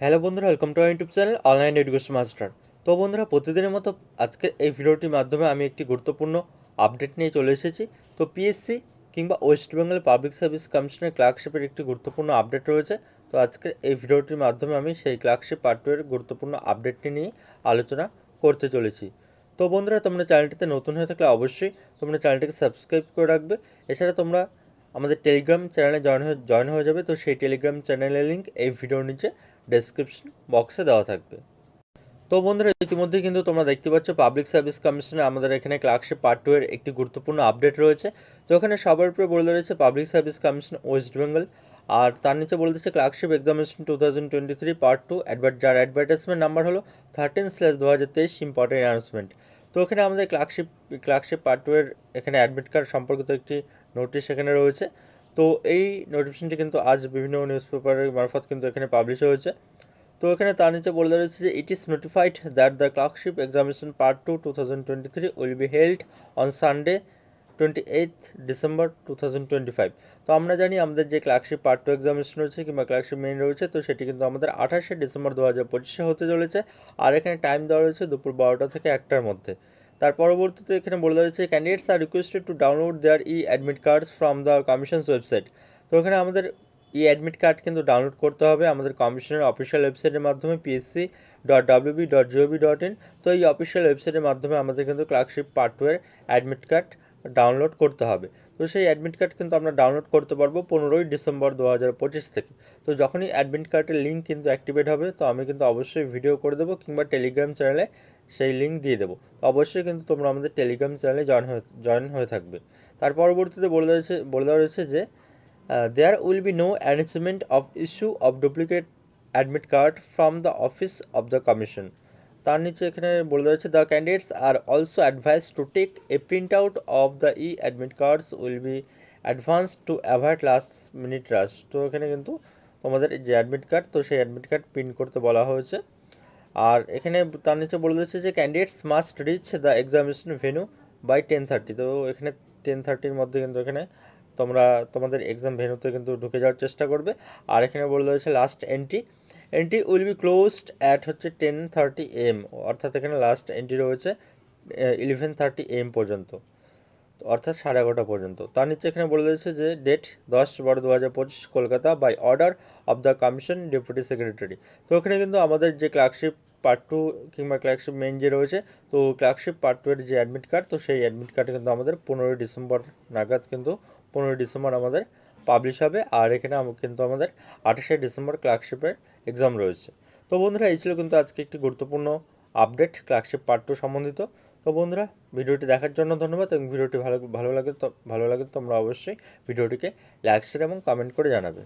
Hello বন্ধুরা welcome to YouTube channel online education master তো বন্ধুরা, প্রতিদিনের মতো আজকের এই ভিডিওটির মাধ্যমে আমি একটি গুরুত্বপূর্ণ আপডেট নিয়ে চলে এসেছি। তো পিএসসি কিংবা ওয়েস্ট বেঙ্গল পাবলিক সার্ভিস কমিশনের ক্লার্কশিপের একটি গুরুত্বপূর্ণ আপডেট রয়েছে। তো আজকের এই ভিডিওটির মাধ্যমে আমি সেই ক্লার্কশিপ পার্ট টু এর গুরুত্বপূর্ণ আপডেটটি নিয়ে আলোচনা করতে চলেছি। তো বন্ধুরা, তোমরা চ্যানেলটিতে নতুন হয়ে থাকলে অবশ্যই তোমরা চ্যানেলটিকে সাবস্ক্রাইব করে রাখবে। এছাড়া তোমরা আমাদের টেলিগ্রাম চ্যানেলে জয়েন হয়ে জয়েন হয়ে যাবে। তো সেই টেলিগ্রাম চ্যানেলের লিঙ্ক এই ভিডিওর নিচে ডেসক্রিপশন বক্সে দেওয়া থাকবে। তো বন্ধুরা ইতিমধ্যে কিন্তু তোমরা দেখতে পাচ্ছ পাবলিক সার্ভিস কমিশনে আমাদের এখানে ক্লার্কশিপ পার্ট টু এর একটি গুরুত্বপূর্ণ আপডেট রয়েছে, তো এখানে সবার উপরে বলে রয়েছে public service commission West Bengal আর তার নিচে বলে দিচ্ছে clerkship examination two thousand twenty three part two advert যার অ্যাডভার্টাইজমেন্ট নাম্বার হলো থার্টিন স্ল্যাশ দু হাজার তেইশ ইম্পর্টেন্ট অ্যানাউন্সমেন্ট তো এখানে আমাদের ক্লার্কশিপ ক্লার্কশিপ পার্ট টু এর এখানে অ্যাডমিট কার্ড সম্পর্কিত একটি নোটিশ এখানে রয়েছে। তো এই নোটিফিকেশনটি কিন্তু আজ বিভিন্ন নিউজ পেপারের মারফত কিন্তু এখানে পাবলিশ হয়েছে। তো এখানে তার নিচে বলে দেওয়া রয়েছে যে it is notified that the clerkship examination part two two thousand twenty three will be held on Sunday twenty eighth December two thousand twenty five তো আমরা জানি আমাদের যে ক্লার্কশিপ পার্ট টু এক্সামিনেশন রয়েছে কিংবা ক্লার্কশিপ মেইন রয়েছে, তো সেটি কিন্তু আমাদের আঠাশে ডিসেম্বর দু হাজার পঁচিশে হতে চলেছে। আর এখানে টাইম দেওয়া রয়েছে দুপুর বারোটা থেকে একটার মধ্যে। তার পরবর্তীতে এখানে বলে রয়েছে candidates are requested to download their e admit cards from the commission's website তো এখানে আমাদের ই অ্যাডমিট কার্ড কিন্তু ডাউনলোড করতে হবে, আমাদের কমিশনের অফিসিয়াল ওয়েবসাইটের মাধ্যমে PSC dot WB dot GOV dot in তো এই অফিসিয়াল ওয়েবসাইটের মাধ্যমে আমাদের কিন্তু ক্লার্কশিপ পার্ট টু এর অ্যাডমিট কার্ড ডাউনলোড করতে হবে। তো সেই অ্যাডমিট কার্ড কিন্তু আমরা ডাউনলোড করতে পারব পনেরোই ডিসেম্বর দু হাজার পঁচিশ থেকে। তো যখনই অ্যাডমিট কার্ডের লিঙ্ক কিন্তু অ্যাক্টিভেট হবে, তো আমি কিন্তু অবশ্যই ভিডিও করে দেবো কিংবা টেলিগ্রাম চ্যানেলে সেই লিঙ্ক দিয়ে দেবো। অবশ্যই কিন্তু তোমরা আমাদের টেলিগ্রাম চ্যানেলে জয়েন হয়ে জয়েন হয়ে থাকবে। তার পরবর্তীতে বলে রয়েছে বলে দেওয়া রয়েছে যে there will be no arrangement of issue of duplicate admit card from the office of the commission তার নিচে এখানে বলে দেওয়া হচ্ছে the candidates are also advise to take a print out of the e admit cards will be advance to avoid last minute rush তো এখানে কিন্তু তোমাদের যে অ্যাডমিট কার্ড তো সেই অ্যাডমিট কার্ড প্রিন্ট করতে বলা হয়েছে। আর এখানে তার নিচে বলে দিচ্ছে যে candidates must reach the examination venue by ten thirty তো এখানে টেন থার্টির মধ্যে কিন্তু এখানে তোমরা, তোমাদের এক্সাম ভেনুতে কিন্তু ঢুকে যাওয়ার চেষ্টা করবে। আর এখানে বলে রয়েছে last entry entry will be closed at হচ্ছে টেন থার্টি এম অর্থাৎ এখানে লাস্ট এন্ট্রি রয়েছে ইলেভেন থার্টি এম পর্যন্ত। অর্থাৎ সাড়ে এগারোটা পর্যন্ত। তার নিচে এখানে বলে দিয়েছে যে ডেট দশ বারো দু হাজার পঁচিশ Kolkata by order of the commission deputy secretary তো এখানে কিন্তু আমাদের যে ক্লার্কশিপ পার্ট টু কিংবা ক্লার্কশিপ মেন যে রয়েছে, তো ক্লার্কশিপ পার্ট টু এর যে অ্যাডমিট কার্ড তো সেই অ্যাডমিট কার্ড কিন্তু আমাদের পনেরোই ডিসেম্বর নাগাদ কিন্তু পনেরোই ডিসেম্বর আমাদের পাবলিশ হবে। আর এখানে কিন্তু আমাদের আঠাশে ডিসেম্বর ক্লার্কশিপের এক্সাম রয়েছে। তো বন্ধুরা, এই ছিল কিন্তু আজকে একটি গুরুত্বপূর্ণ আপডেট ক্লার্কশিপ পার্ট টু সম্বন্ধিত। তো বন্ধুরা, ভিডিওটি দেখার জন্য ধন্যবাদ এবং ভিডিওটি ভালো ভালো লাগে তো, ভালো লাগে তোমরা অবশ্যই ভিডিওটিকে লাইক শেয়ার এবং কমেন্ট করে জানাবে।